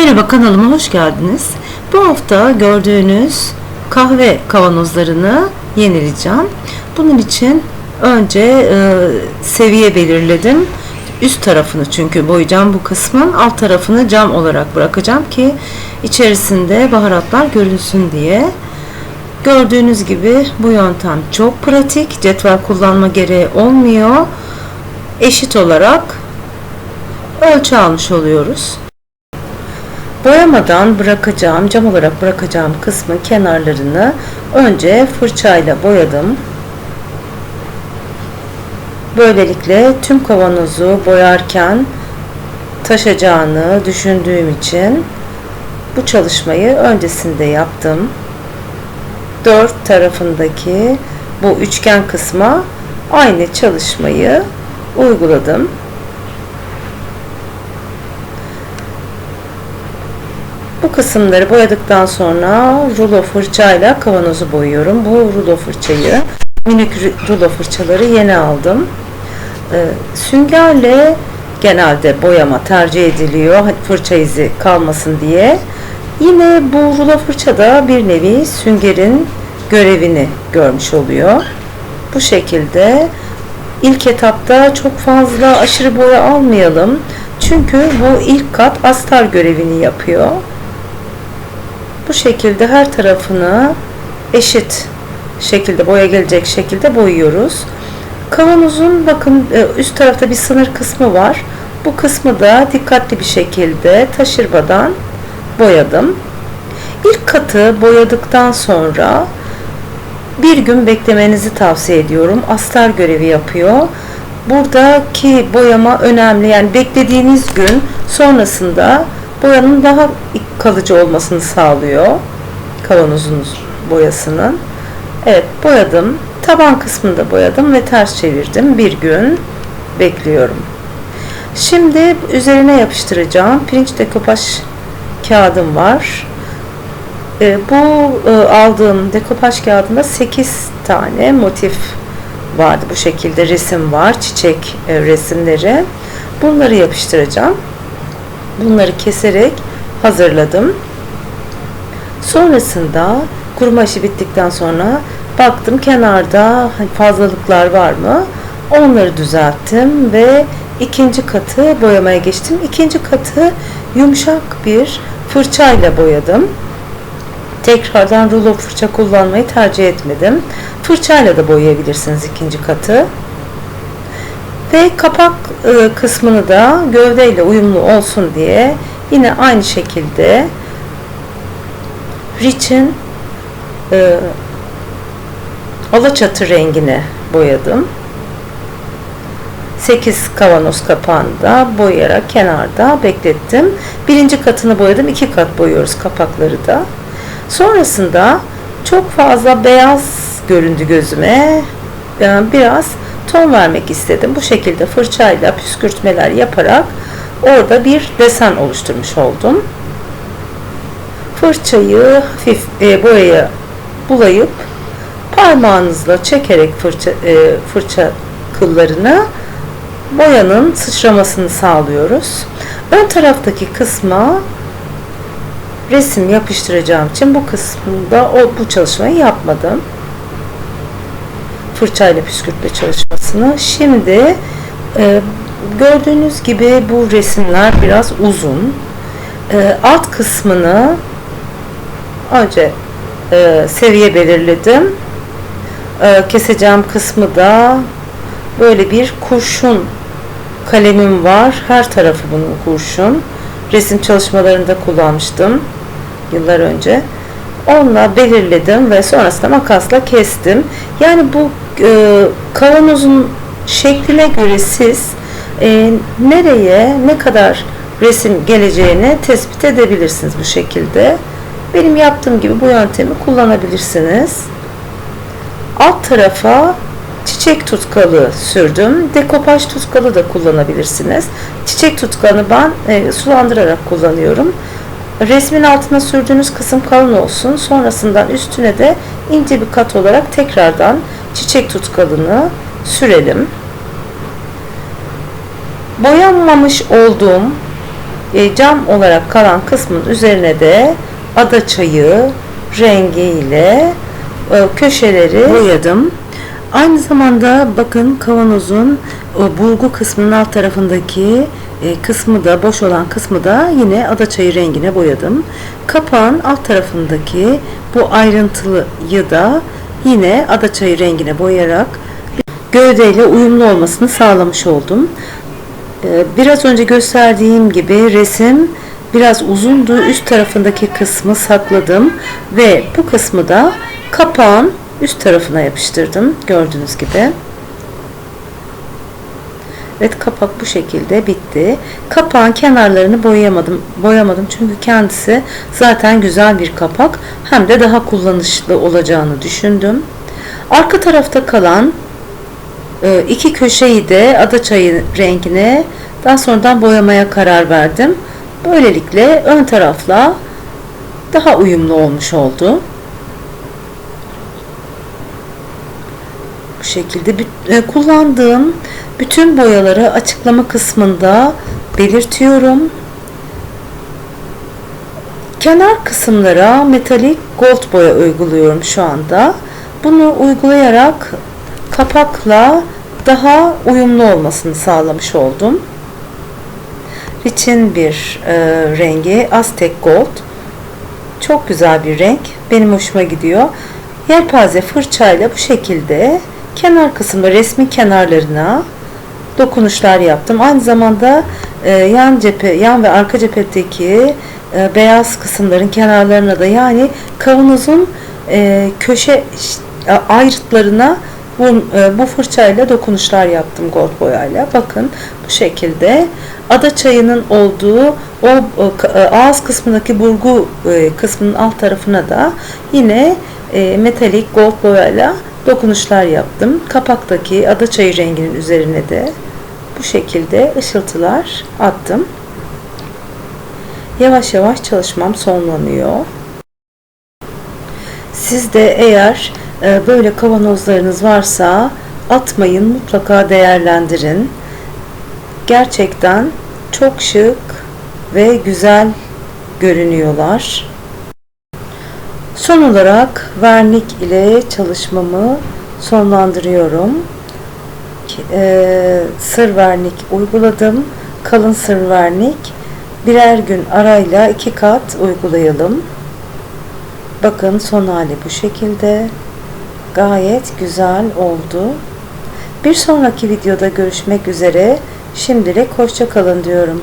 Merhaba kanalıma hoş geldiniz. Bu hafta gördüğünüz kahve kavanozlarını yenileyeceğim. Bunun için önce e, seviye belirledim. Üst tarafını çünkü boyayacağım bu kısmın. Alt tarafını cam olarak bırakacağım ki içerisinde baharatlar görünsün diye. Gördüğünüz gibi bu yöntem çok pratik. Cetvel kullanma gereği olmuyor. Eşit olarak ölçü almış oluyoruz. Boyamadan bırakacağım, cam olarak bırakacağım kısmın kenarlarını önce fırçayla boyadım. Böylelikle tüm kavanozu boyarken taşacağını düşündüğüm için bu çalışmayı öncesinde yaptım. Dört tarafındaki bu üçgen kısma aynı çalışmayı uyguladım. Bu kısımları boyadıktan sonra rulo fırçayla kavanozu boyuyorum. Bu rulo fırçayı, minik rulo fırçaları yeni aldım. Ee, süngerle genelde boyama tercih ediliyor hani fırça izi kalmasın diye. Yine bu rulo fırça da bir nevi süngerin görevini görmüş oluyor. Bu şekilde ilk etapta çok fazla aşırı boya almayalım. Çünkü bu ilk kat astar görevini yapıyor. Bu şekilde her tarafını eşit şekilde boya gelecek şekilde boyuyoruz. Kavanozun bakın e, üst tarafta bir sınır kısmı var. Bu kısmı da dikkatli bir şekilde taşırmadan boyadım. İlk katı boyadıktan sonra bir gün beklemenizi tavsiye ediyorum. Astar görevi yapıyor. Buradaki boyama önemli. Yani beklediğiniz gün sonrasında boyanın daha kalıcı olmasını sağlıyor. Kavanozun boyasının. Evet boyadım. Taban kısmında boyadım ve ters çevirdim. Bir gün bekliyorum. Şimdi üzerine yapıştıracağım pirinç dekopaj kağıdım var. E, bu e, aldığım dekopaj kağıdında 8 tane motif vardı. Bu şekilde resim var. Çiçek e, resimleri. Bunları yapıştıracağım. Bunları keserek hazırladım. Sonrasında kuruma işi bittikten sonra baktım kenarda fazlalıklar var mı? Onları düzelttim ve ikinci katı boyamaya geçtim. İkinci katı yumuşak bir fırçayla boyadım. Tekrardan rulo fırça kullanmayı tercih etmedim. Fırçayla da boyayabilirsiniz ikinci katı. Ve kapak e, kısmını da gövdeyle uyumlu olsun diye yine aynı şekilde Rich'in e, alaçatı rengine boyadım. 8 kavanoz kapağında boyayarak kenarda beklettim. Birinci katını boyadım. iki kat boyuyoruz kapakları da. Sonrasında çok fazla beyaz göründü gözüme. Yani biraz ton vermek istedim. Bu şekilde fırçayla püskürtmeler yaparak orada bir desen oluşturmuş oldum. Fırçayı hafif e, boyaya bulayıp parmağınızla çekerek fırça, e, fırça kıllarını boyanın sıçramasını sağlıyoruz. Ön taraftaki kısma resim yapıştıracağım için bu kısmında o bu çalışmayı yapmadım fırçayla püskürtme çalışmasını. Şimdi e, gördüğünüz gibi bu resimler biraz uzun. E, alt kısmını önce e, seviye belirledim. E, keseceğim kısmı da böyle bir kurşun kalemim var. Her tarafı bunun kurşun. Resim çalışmalarında kullanmıştım yıllar önce. Onunla belirledim ve sonrasında makasla kestim. Yani bu e, kavanozun şekline göre siz e, nereye ne kadar resim geleceğini tespit edebilirsiniz bu şekilde. Benim yaptığım gibi bu yöntemi kullanabilirsiniz. Alt tarafa çiçek tutkalı sürdüm. Dekopaj tutkalı da kullanabilirsiniz. Çiçek tutkanı ben e, sulandırarak kullanıyorum. Resmin altına sürdüğünüz kısım kalın olsun. Sonrasından üstüne de ince bir kat olarak tekrardan çiçek tutkalını sürelim. Boyanmamış olduğum e, cam olarak kalan kısmın üzerine de ada çayı rengiyle e, köşeleri boyadım. Aynı zamanda bakın kavanozun o bulgu kısmının alt tarafındaki e, kısmı da boş olan kısmı da yine ada çayı rengine boyadım. Kapağın alt tarafındaki bu ayrıntılıyı da yine ada çayı rengine boyayarak gövdeyle uyumlu olmasını sağlamış oldum. Ee, Biraz önce gösterdiğim gibi resim biraz uzundu. Üst tarafındaki kısmı sakladım ve bu kısmı da kapağın üst tarafına yapıştırdım. Gördüğünüz gibi. Evet kapak bu şekilde bitti. Kapağın kenarlarını boyayamadım. Boyamadım çünkü kendisi zaten güzel bir kapak. Hem de daha kullanışlı olacağını düşündüm. Arka tarafta kalan e, iki köşeyi de ada çayı rengine daha sonradan boyamaya karar verdim. Böylelikle ön tarafla daha uyumlu olmuş oldu. Şekilde e, kullandığım bütün boyaları açıklama kısmında belirtiyorum. Kenar kısımlara metalik gold boya uyguluyorum şu anda. Bunu uygulayarak kapakla daha uyumlu olmasını sağlamış oldum. Rich'in bir e, rengi Aztek Gold. Çok güzel bir renk. Benim hoşuma gidiyor. Yelpaze fırçayla bu şekilde kenar kısımda resmi kenarlarına dokunuşlar yaptım. Aynı zamanda e, yan cephe, yan ve arka cephedeki e, beyaz kısımların kenarlarına da yani kavanozun e, köşe a- ayrıtlarına bu, e, bu fırçayla dokunuşlar yaptım gold boyayla. Bakın bu şekilde ada çayının olduğu o, e, ağız kısmındaki burgu e, kısmının alt tarafına da yine e, metalik gold boyayla dokunuşlar yaptım. Kapaktaki ada çayı renginin üzerine de bu şekilde ışıltılar attım. Yavaş yavaş çalışmam sonlanıyor. Siz de eğer e, böyle kavanozlarınız varsa atmayın mutlaka değerlendirin. Gerçekten çok şık ve güzel görünüyorlar. Son olarak vernik ile çalışmamı sonlandırıyorum. Ee, sır vernik uyguladım. Kalın sır vernik. Birer gün arayla iki kat uygulayalım. Bakın son hali bu şekilde. Gayet güzel oldu. Bir sonraki videoda görüşmek üzere. Şimdilik hoşça kalın diyorum.